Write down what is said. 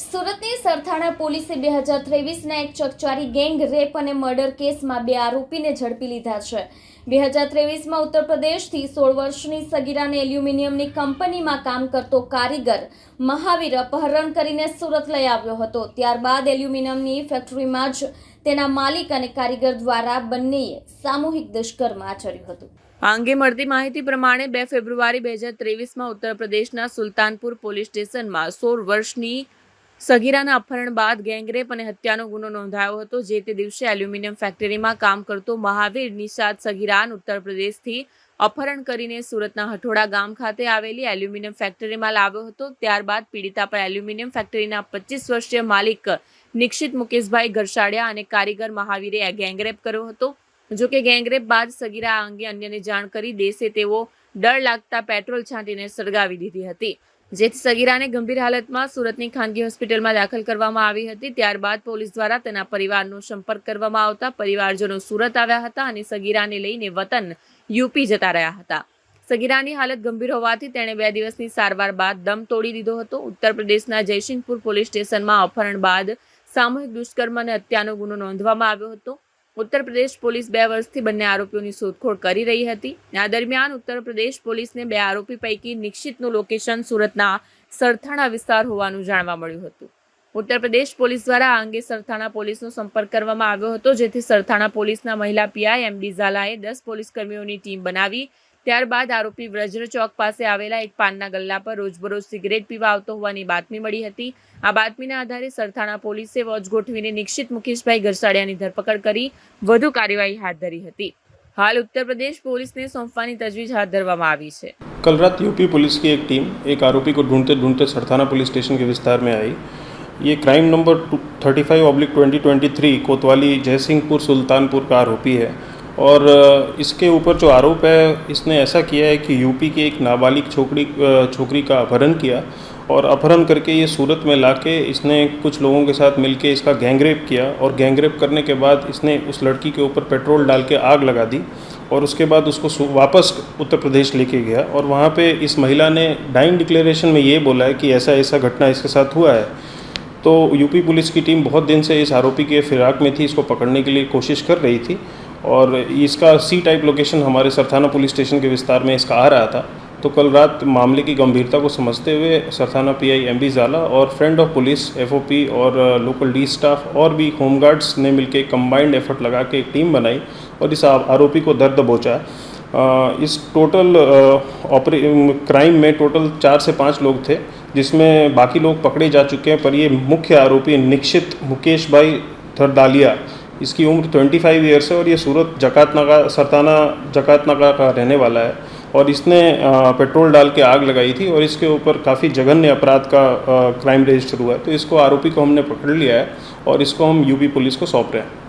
સુરતની સરથાણા પોલીસે બે હજાર ત્રેવીસના એક ચકચારી ગેંગ રેપ અને મર્ડર કેસમાં બે આરોપીને ઝડપી લીધા છે. બે હજાર ત્રેવીસમાં ઉત્તર પ્રદેશથી સોળ વર્ષની સગીરાને એલ્યુમિનિયમની કંપનીમાં કામ કરતો કારીગર મહાવીર અપહરણ કરીને સુરત લઈ આવ્યો હતો. ત્યારબાદ એલ્યુમિનિયમની ફેક્ટરીમાં જ તેના માલિક અને કારીગર દ્વારા બંનેએ સામૂહિક દુષ્કર્મ આચર્યું હતું. આ અંગે મળતી માહિતી પ્રમાણે બે ફેબ્રુઆરી બે હજાર ત્રેવીસમાં ઉત્તર પ્રદેશના સુલતાનપુર પોલીસ સ્ટેશનમાં સોળ વર્ષની સગીરાના અપહરણ બાદ ગેંગરેપ અને હત્યાનો ગુનો નોંધાયો હતો, જે તે દિવસે એલ્યુમિનિયમ ફેક્ટરીમાં કામ કરતો મહાવીર નિષાદ સગીરાન ઉત્તર પ્રદેશથી અપહરણ કરીને સુરતના હઠોડા ગામ ખાતે આવેલી એલ્યુમિનિયમ ફેક્ટરીમાં લાવ્યો હતો. ત્યારબાદ પીડિતા પર એલ્યુમિનિયમ ફેક્ટરીના પચીસ વર્ષીય માલિક નિક્ષિત મુકેશભાઈ ઘરસાડિયા અને કારીગર મહાવીરે ગેંગરેપ કર્યો હતો. જો કે ગેંગરેપ બાદ સગીરા અંગે અન્યને જાણ કરી દેશે તેઓ ડર લાગતા પેટ્રોલ છાંટીને સળગાવી દીધી હતી. જેથી સગીરાને ગંભીર હાલતમાં સુરતની ખાનગી હોસ્પિટલમાં દાખલ કરવામાં આવી હતી. ત્યારબાદ પોલીસ દ્વારા તેના પરિવારનો સંપર્ક કરવામાં આવતા પરિવારજનો સુરત આવ્યા હતા અને સગીરાને લઈને વતન યુપી જતા રહ્યા હતા. સગીરાની હાલત ગંભીર હોવાથી તેણે બે દિવસની સારવાર બાદ દમ તોડી દીધો હતો. ઉત્તર પ્રદેશના જયસિંહપુર પોલીસ સ્ટેશનમાં અપહરણ બાદ સામૂહિક દુષ્કર્મ અને હત્યાનો ગુનો નોંધવામાં આવ્યો હતો. ઉત્તર પ્રદેશ પોલીસ બે વર્ષથી બંને આરોપીઓની શોધખોળ કરી રહી હતી. આ દરમિયાન ઉત્તર પ્રદેશ પોલીસને બે આરોપી પૈકી નિક્ષિતનું લોકેશન સુરતના સરથાણા વિસ્તાર હોવાનું જાણવા મળ્યું હતું. ઉત્તર પ્રદેશ પોલીસ દ્વારા આ અંગે સરથાણા પોલીસનો સંપર્ક કરવામાં આવ્યો હતો, જેથી સરથાણા પોલીસના મહિલા પીઆઈ એમ ડી ઝાલાએ દસ પોલીસ કર્મીઓની ટીમ બનાવી ત્યારબાદ આરોપી વ્રજ્ર ચોક પાસે આવેલા એક પાનના ગલ્લા પર રોજબરોજ સિગરેટ પીવા આવતો હોવાની બાતમી મળી હતી આ બાતમીના આધારે સરથાણા પોલીસે વોચ ગોઠવીને નિક્ષિત મુકેશભાઈ ગરસાડિયાની ધરપકડ કરી વધુ કાર્યવાહી હાથ ધરી હતી હાલ ઉત્તર પ્રદેશ પોલીસને સોંપવાની તજવીજ હાથ ધરવામાં આવી છે कल रात यूपी पुलिस की एक टीम एक आरोपी को ढूंढते ढूंढते सरथाना पुलिस स्टेशन के विस्तार में आई ये crime number thirty five oblique twenty twenty three कोतवाली जयसिंहपुर सुल्तानपुर का आरोपी है और इसके ऊपर जो आरोप है, इसने ऐसा किया है कि यूपी की एक नाबालिग छोकरी छोकरी का अपहरण किया और अपहरण करके ये सूरत में लाके इसने कुछ लोगों के साथ मिलके इसका गैंगरेप किया और गैंगरेप करने के बाद इसने उस लड़की के ऊपर पेट्रोल डाल के आग लगा दी और उसके बाद उसको वापस उत्तर प्रदेश लेके गया और वहाँ पे इस महिला ने डाइंग डिक्लेरेशन में ये बोला है कि ऐसा ऐसा घटना इसके साथ हुआ है। तो यूपी पुलिस की टीम बहुत दिन से इस आरोपी के फिराक में थी, इसको पकड़ने के लिए कोशिश कर रही थी। और इसका सी टाइप लोकेशन हमारे सरथाना पुलिस स्टेशन के विस्तार में इसका आ रहा था। तो कल रात मामले की गंभीरता को समझते हुए Sarthana PI M B Zala और फ्रेंड ऑफ़ पुलिस एफओपी और लोकल डी स्टाफ और भी होमगार्ड्स ने मिलकर कंबाइंड एफर्ट लगा के एक टीम बनाई और इस आरोपी को दर्द दबोचा अ, इस टोटल ऑपरे क्राइम में टोटल चार से पाँच लोग थे जिसमें बाकी लोग पकड़े जा चुके हैं पर ये मुख्य आरोपी निक्षित मुकेश भाई थरदालिया इसकी उम्र 25 फाइव ईयर्स है और ये सूरत जकात नगा सरताना जकात नगा का रहने वाला है। और इसने पेट्रोल डाल के आग लगाई थी और इसके ऊपर काफ़ी जघन्य अपराध का क्राइम रजिस्टर हुआ है। तो इसको आरोपी को हमने पकड़ लिया है और इसको हम यूपी पुलिस को सौंप रहे हैं।